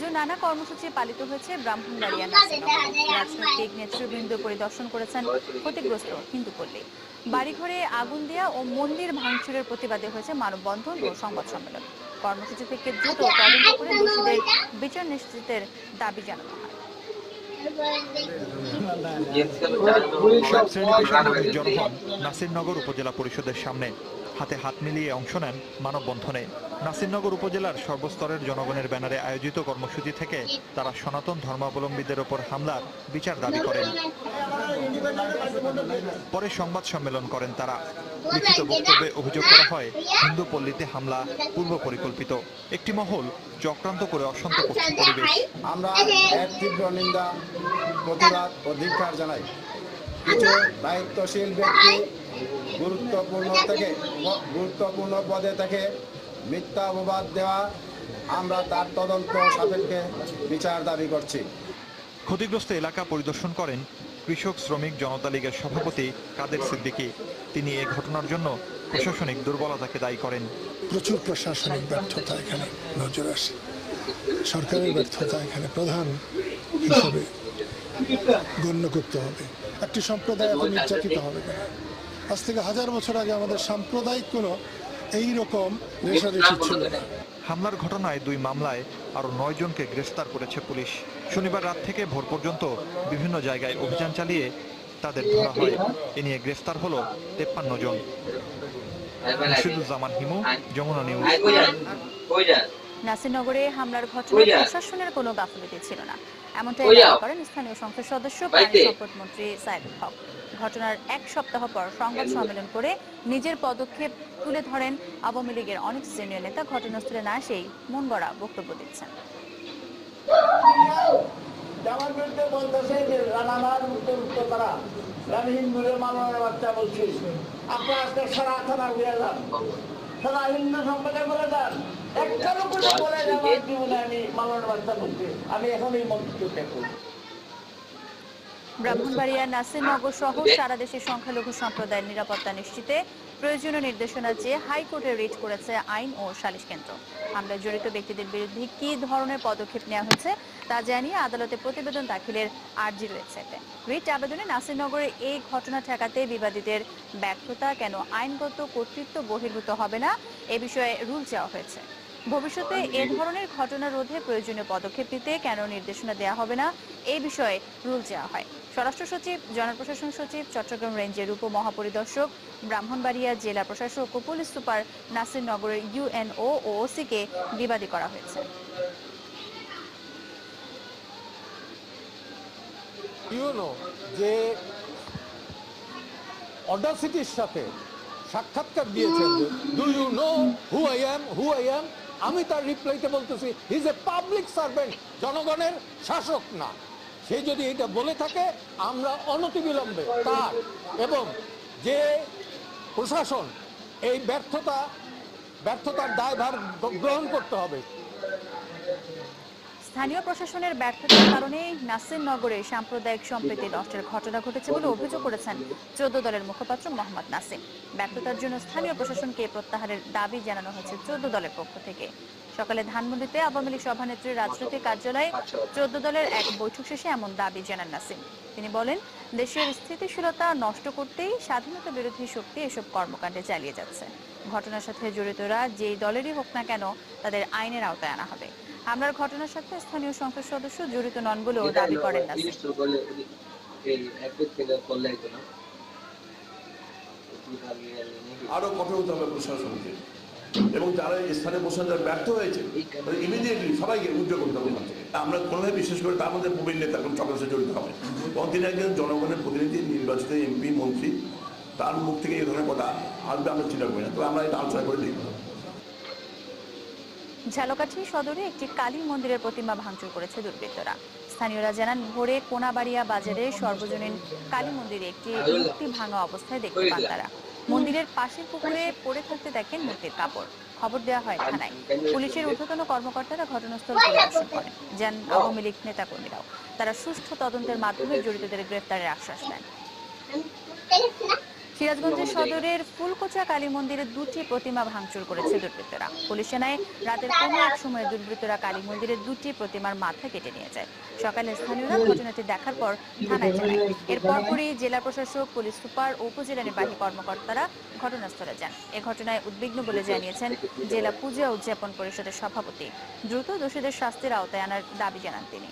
আজও নানা কর্মসূচি পালিত হয়েছে ব্রাহ্মণবাড়িয়া রাজনৈতিক নেতৃবৃন্দ পরিদর্শন করেছেন ক্ষতিগ্রস্ত হিন্দুপল্লী। বাড়িঘরে আগুন দেয়া ও মন্দির ভাঙচুরের প্রতিবাদে হয়েছে মানববন্ধন ও সংবাদ সম্মেলন। কর্মসূচি থেকে দ্রুত তদন্ত করে দোষীদের বিচার নিশ্চিতের দাবি জানানো হয়। হন নাসিরনগর উপজেলা পরিষদের সামনে হাতে হাত মিলিয়ে অংশ নেন মানববন্ধনে। নাসিরনগর উপজেলার সর্বস্তরের জনগণের ব্যানারে আয়োজিত কর্মসূচি থেকে তারা সনাতন ধর্মাবলম্বীদের ওপর হামলার বিচার দাবি করেন। পরে সংবাদ সম্মেলন করেন তারা। লিখিত বক্তব্যে অভিযোগ করা হয়, হিন্দু পল্লীতে হামলা পূর্ব পরিকল্পিত। একটি মহল চক্রান্ত করে অশান্ত করছে পরিবেশ। আমরা এর তীব্র নিন্দা, প্রতিবাদ ও জানাই। কিছু দায়িত্বশীল ব্যক্তি গুরুত্বপূর্ণ থেকে, গুরুত্বপূর্ণ পদে থেকে মিথ্যা অপবাদ দেওয়া আমরা তার তদন্ত সাপেক্ষে বিচার দাবি করছি। ক্ষতিগ্রস্ত এলাকা পরিদর্শন করেন কৃষক শ্রমিক জনতা লীগের সভাপতি কাদের সিদ্দিকী। তিনি এ ঘটনার জন্য প্রশাসনিক দুর্বলতাকে দায়ী করেন। প্রচুর প্রশাসনিক ব্যর্থতা এখানে নজর আসে। সরকারের ব্যর্থতা এখানে প্রধান হিসেবে গণ্য করতে হবে। একটি সম্প্রদায় এত নির্যাতিত হবে আজ থেকে হাজার বছর আগে আমাদের সাম্প্রদায়িক কোনো এই রকম রেশারেশি ছিল। হামলার ঘটনায় দুই মামলায় আরও নয় জনকে গ্রেফতার করেছে পুলিশ। শনিবার রাত থেকে ভোর পর্যন্ত বিভিন্ন জায়গায় অভিযান চালিয়ে তাদের ধরা হয়। এ নিয়ে গ্রেফতার হল তেপ্পান্ন জন। জামান হিমু যমুনা নিউজ। নাসিরনগরে হামলার ঘটনায় প্রশাসনের কোনো গাফিলতি ছিল না। এমনটাই দাবি করেন স্থানীয় সংসদ সদস্য পানি সম্পদ মন্ত্রী সাইদুল হক। ঘটনার এক সপ্তাহ পর সংবাদ সম্মেলন করে নিজের পদক্ষেপ তুলে ধরেন আওয়ামী লীগের অনেক সিনিয়র নেতা। ঘটনাস্থলে না এসেই মন গড়া বক্তব্য দিচ্ছেন। আমার বিরুদ্ধে বলতেছে যে রানামার উত্তর উত্তর তারা আমি হিন্দুদের মাননের বাচ্চা বলছি। আপনার আজকে সারা থানা ঘুরে যান। সারা হিন্দু সম্প্রদায় বলে যান। একটা লোক বলে আমার ব্রাহ্মণবাড়িয়া নাসিরনগর সহ সারা দেশের সংখ্যালঘু সম্প্রদায়ের নিরাপত্তা নিশ্চিতে প্রয়োজনীয় নির্দেশনা চেয়ে হাইকোর্টে রিট করেছে আইন ও সালিশ কেন্দ্র। হামলায় জড়িত ব্যক্তিদের বিরুদ্ধে কি ধরনের পদক্ষেপ নেওয়া হয়েছে তা জানিয়ে আদালতে প্রতিবেদন দাখিলের আর্জি রয়েছে রিট আবেদনে নাসিরনগরে এই ঘটনা ঠেকাতে বিবাদীদের ব্যর্থতা কেন আইনগত কর্তৃত্ব বহির্ভূত হবে না এ বিষয়ে রুল চাওয়া হয়েছে। ভবিষ্যতে এ ধরনের ঘটনা রোধে প্রয়োজনীয় পদক্ষেপ নিতে কেন নির্দেশনা দেওয়া হবে না এই বিষয়ে রুল চাওয়া হয়। স্বরাষ্ট্র সচিব জনপ্রশাসন সচিব চট্টগ্রাম রেঞ্জের উপ মহাপরিদর্শক ব্রাহ্মণবাড়িয়া জেলা প্রশাসক ও পুলিশ সুপার নাসিরনগরের ইউএনও ও ওসিকে বিবাদী করা হয়েছে। ইউনো যে অডাসিটির সাথে সাক্ষাৎকার দিয়েছেন do you know who I am who I am আমি তার রিপ্লাইতে বলতেছি ইজ এ পাবলিক সার্ভেন্ট জনগণের শাসক না। সে যদি এটা বলে থাকে, আমরা অনতিবিলম্বে তার এবং যে প্রশাসন এই ব্যর্থতা, ব্যর্থতার দায়ভার গ্রহণ করতে হবে। স্থানীয় প্রশাসনের ব্যর্থতার কারণে নাসিরনগরে সাম্প্রদায়িক সম্প্রীতি নষ্টের ঘটনা ঘটেছে বলে অভিযোগ করেছেন চোদ্দ দলের মুখপাত্র মোহাম্মদ নাসিম ব্যর্থতার জন্য স্থানীয় প্রশাসনকে প্রত্যাহারের দাবি জানানো হয়েছে চোদ্দ দলের পক্ষ থেকে। সকালে ধানমন্ডিতে আওয়ামী লীগ সভানেত্রীর রাজনৈতিক কার্যালয়ে চোদ্দ দলের এক বৈঠক শেষে এমন দাবি জানান নাসিম তিনি বলেন, দেশের স্থিতিশীলতা নষ্ট করতেই স্বাধীনতা বিরোধী শক্তি এসব কর্মকাণ্ডে চালিয়ে যাচ্ছে। ঘটনার সাথে জড়িতরা যেই দলেরই হোক না কেন তাদের আইনের আওতায় আনা হবে। হামলার ঘটনার সাথে স্থানীয় সংসদ সদস্য জড়িত নন বলেও দাবি করেন নাসিম আরও কঠোর হতে হবে প্রশাসনকে। এবং যারা স্থানে বসে যারা ব্যর্থ হয়েছে ইমিডিয়েটলি সবাইকে উদ্যোগ করতে হবে আমরা কোনোভাবে বিশেষ করে তার মধ্যে প্রবীণ নেতা এখন সকলের জড়িত হবে। এবং তিনি একজন জনগণের প্রতিনিধি নির্বাচিত এমপি মন্ত্রী। তার মুখ থেকে এই ধরনের কথা আসবে আমরা চিন্তা করি না। তো আমরা এটা আলোচনা করে দেখব। ঝালকাঠি সদরে একটি কালী মন্দিরের প্রতিমা ভাঙচুর করেছে দুর্বৃত্তরা। স্থানীয়রা জানান, ভোরে কোনাবাড়িয়া বাজারে সর্বজনীন কালী মন্দিরে একটি মূর্তি ভাঙা অবস্থায় দেখতে পান তারা। মন্দিরের পাশের পুকুরে পড়ে থাকতে দেখেন মূর্তির কাপড়। খবর দেওয়া হয় থানায়। পুলিশের ঊর্ধ্বতন কর্মকর্তারা ঘটনাস্থল পরিদর্শন করেন। যান আওয়ামী লীগ নেতাকর্মীরাও। তারা সুষ্ঠু তদন্তের মাধ্যমে জড়িতদের গ্রেফতারের আশ্বাস দেন। সিরাজগঞ্জের সদরের ফুলকোচা কালী মন্দিরে দুটি প্রতিমা ভাঙচুর করেছে দুর্বৃত্তরা। পুলিশ জানায় রাতের কোনো এক সময় দুর্বৃত্তরা কালী মন্দিরের দুটি প্রতিমার মাথা কেটে নিয়ে যায় সকালে স্থানীয়রা ঘটনাটি দেখার পর থানায় জানায়। এর পরপরই জেলা প্রশাসক পুলিশ সুপার ও উপজেলা নির্বাহী কর্মকর্তারা ঘটনাস্থলে যান। এ ঘটনায় উদ্বিগ্ন বলে জানিয়েছেন জেলা পূজা উদযাপন পরিষদের সভাপতি। দ্রুত দোষীদের শাস্তির আওতায় আনার দাবি জানান তিনি।